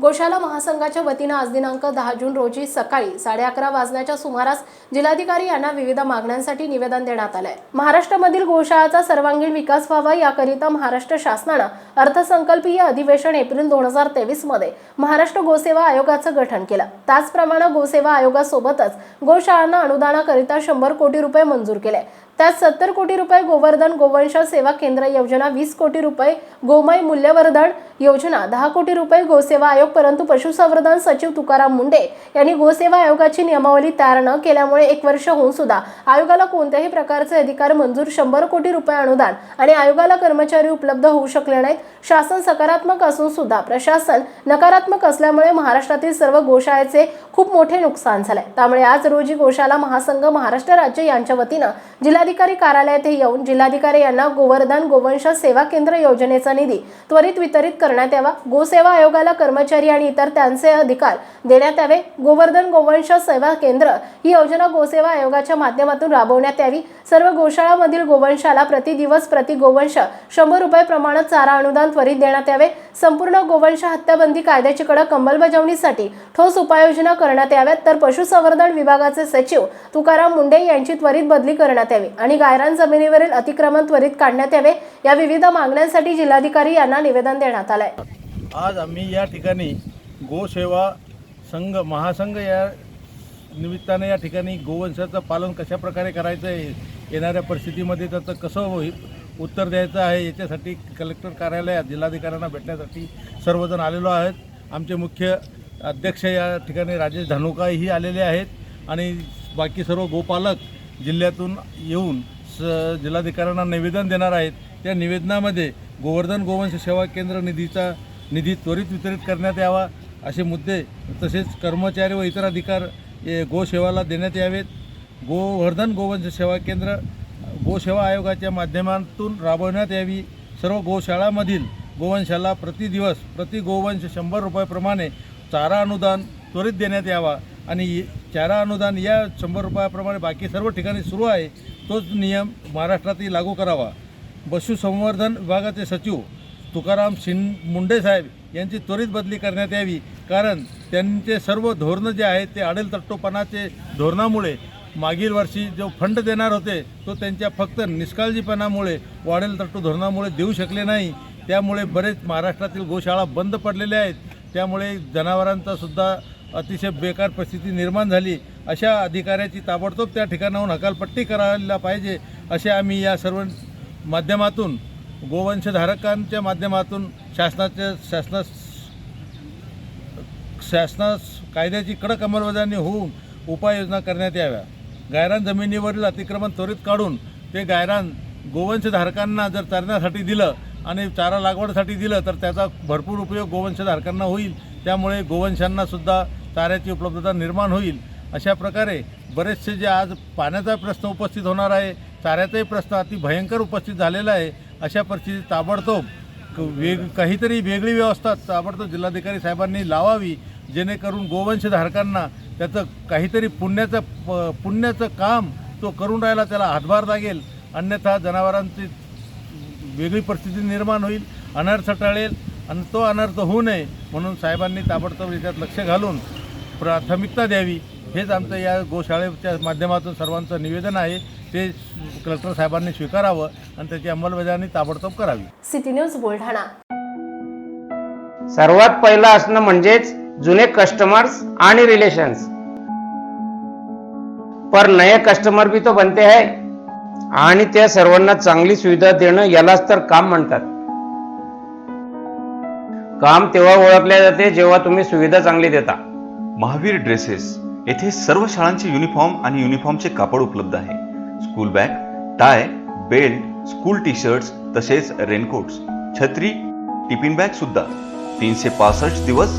गोशाला महासंघाच्या वतीनं आज दिनांक दहा जून रोजी सकाळी साडे अकरा वाजण्याच्या सुमारास जिल्हाधिकारी यांना विविध मागण्यांसाठी निवेदन देण्यात आलंय. महाराष्ट्रामधील गोशाळाचा सर्वांगीण विकास व्हावा याकरिता महाराष्ट्र शासनानं अर्थसंकल्पीय अधिवेशन एप्रिल दोन हजार तेवीसमध्ये महाराष्ट्र गोसेवा आयोगाचं गठन केलं. त्याचप्रमाणे गोसेवा आयोगासोबतच गोशाळांना अनुदानाकरिता शंभर कोटी रुपये मंजूर केले. त्यात सत्तर कोटी रुपये गोवर्धन गोवंश सेवा केंद्र योजना वीस कोटी रुपये गोमय मूल्यवर्धन योजना दहा कोटी रुपये गोसेवा आयोग परंतु पशुसंवर्धन सचिव तुकाराम मुंडे यांनी गोसेवा आयोगाची नियमावली तयार न केल्यामुळे एक वर्ष होऊन सुद्धा आयोगाला कोणत्याही प्रकारचे अधिकार मंजूर शंभर कोटी रुपये अनुदान आणि आयोगाला कर्मचारी उपलब्ध होऊ शकले नाहीत शासन सकारात्मक असून सुद्धा प्रशासन नकारात्मक असल्यामुळे महाराष्ट्रातील सर्व गोशाळेचे खूप मोठे नुकसान झाले त्यामुळे आज रोजी गोशाला महासंघ महाराष्ट्र राज्य यांच्या वतीनं जिल्हा जिल्हाधिकारी कार्यालयात येऊन जिल्हाधिकारी यांना गोवर्धन गोवंश सेवा केंद्र योजनेचा निधी त्वरित वितरित करण्यात यावा गोसेवा आयोगाला कर्मचारी आणि इतर त्यांचे अधिकार देण्यात यावे गोवर्धन गोवंश सेवा केंद्र ही योजना गोसेवा आयोगाच्या माध्यमातून राबवण्यात यावी. सर्व गोशाळामधील गोवंशाला प्रति दिवस प्रति गोवंश शंभर रुपये प्रमाणात चारा अनुदान त्वरित देण्यात यावे. संपूर्ण गोवंश हत्याबंदी कायद्याची कडक अंमलबजावणीसाठी ठोस उपाययोजना करण्यात याव्यात. तर पशुसंवर्धन विभागाचे सचिव तुकाराम मुंडे यांची त्वरित बदली करण्यात यावी आणि गायरान जमिनीवरील अतिक्रमण त्वरित काढण्यात यावे या विविध मागण्यांसाठी जिल्हाधिकारी यांना निवेदन देण्यात आलंय. आज आम्ही या ठिकाणी गोसेवा संघ महासंघ या निमित्ताने या ठिकाणी गोवंशाचं पालन कशा प्रकारे करायचं आहे येणाऱ्या परिस्थितीमध्ये त्याचं कसं होईल उत्तर द्यायचं आहे याच्यासाठी कलेक्टर कार्यालयात जिल्हाधिकाऱ्यांना भेटण्यासाठी सर्वजण आलेलो आहेत. आमचे मुख्य अध्यक्ष या ठिकाणी राजेश धानुकाही आलेले आहेत आणि बाकी सर्व गोपालक जिल्ह्यातून येऊन स जिल्हाधिकाऱ्यांना निवेदन देणार आहेत. त्या निवेदनामध्ये गोवर्धन गोवंश सेवा केंद्र निधीचा निधी त्वरित वितरित करण्यात यावा असे मुद्दे तसेच कर्मचारी व इतर अधिकार गोसेवाला देण्यात यावेत. गोवर्धन गोवंश सेवा केंद्र गोसेवा आयोगाच्या माध्यमातून राबवण्यात यावी. सर्व गोशाळामधील गोवंशाला प्रति दिवस प्रति गोवंश शंभर रुपयाप्रमाणे चारा अनुदान त्वरित देण्यात यावा आणि चारा अनुदान या शंभर रुपयाप्रमाणे बाकी सर्व ठिकाणी सुरू आहे तोच नियम महाराष्ट्रातही लागू करावा. पशुसंवर्धन विभागाचे सचिव तुकाराम शिं मुंडे साहेब यांची त्वरित बदली करण्यात यावी कारण त्यांचे सर्व धोरणं जे आहेत ते आडेल तट्टोपणाचे धोरणामुळे मागील वर्षी जो फंड देणार होते तो त्यांच्या फक्त निष्काळजीपणामुळे वाढेल तट्टू धोरणामुळे देऊ शकले नाही. त्यामुळे बरेच महाराष्ट्रातील गोशाळा बंद पडलेल्या आहेत. त्यामुळे जनावरांचा सुद्धा अतिशय बेकार परिस्थिती निर्माण झाली. अशा अधिकाऱ्याची ताबडतोब त्या ठिकाणाहून हकालपट्टी करायला पाहिजे असे आम्ही या सर्व माध्यमातून गोवंशधारकांच्या माध्यमातून शासनाच्या शासनास शासनास कायद्याची कडक अंमलबजावणी होऊन उपाययोजना करण्यात याव्या. गायरान जमिनीवरील अतिक्रमण त्वरित काढून ते गायरान गोवंशधारकांना जर चरण्यासाठी दिलं आणि चारा लागवडीसाठी दिलं तर त्याचा भरपूर उपयोग गोवंशधारकांना होईल. त्यामुळे गोवंशांनासुद्धा चाऱ्याची उपलब्धता निर्माण होईल. अशा प्रकारे बरेचसे जे आज पाण्याचा प्रश्न उपस्थित होणार आहे चाऱ्याचाही प्रश्न अति भयंकर उपस्थित झालेला आहे. अशा परिस्थितीत ताबडतोब क- वेग काहीतरी वेगळी व्यवस्था ताबडतोब जिल्हाधिकारी साहेबांनी लावावी जेणेकरून गोवंशधारकांना त्याचं काहीतरी पुण्याचं प- पुण्याचं काम तो करून राहिला त्याला हातभार लागेल. अन्यथा जनावरांची वेगळी परिस्थिती निर्माण होईल अनर्थ टळेल आणि तो अनर्थ होऊ नये म्हणून साहेबांनी ताबडतोब याच्यात लक्ष घालून प्राथमिकता द्यावी. हेच आमचं या गोशाळेच्या माध्यमातून सर्वांचं निवेदन आहे. ते कलेक्टर साहेबांनी स्वीकारावं आणि त्याची अंमलबजावणी ताबडतोब करावी. City news Buldhana. सर्वात पहिलं असणं म्हणजेच जुने कस्टमर्स आणि रिलेशन्स पर नए कस्टमर भी तो बनते है आणि त्या सर्वांना चांगली सुविधा देणं यालाच तर काम म्हणतात. काम तेव्हा ओळखले जाते जेव्हा तुम्ही सुविधा चांगली देता. महावीर ड्रेसेस येथे सर्व शाळांचे युनिफॉर्म आणि युनिफॉर्मचे कापड उपलब्ध आहे. School bag tie belt school T shirts तसेच रेनकोट्स छत्री टिफिन बॅग सुद्धा. तीनशे पासष्ट दिवस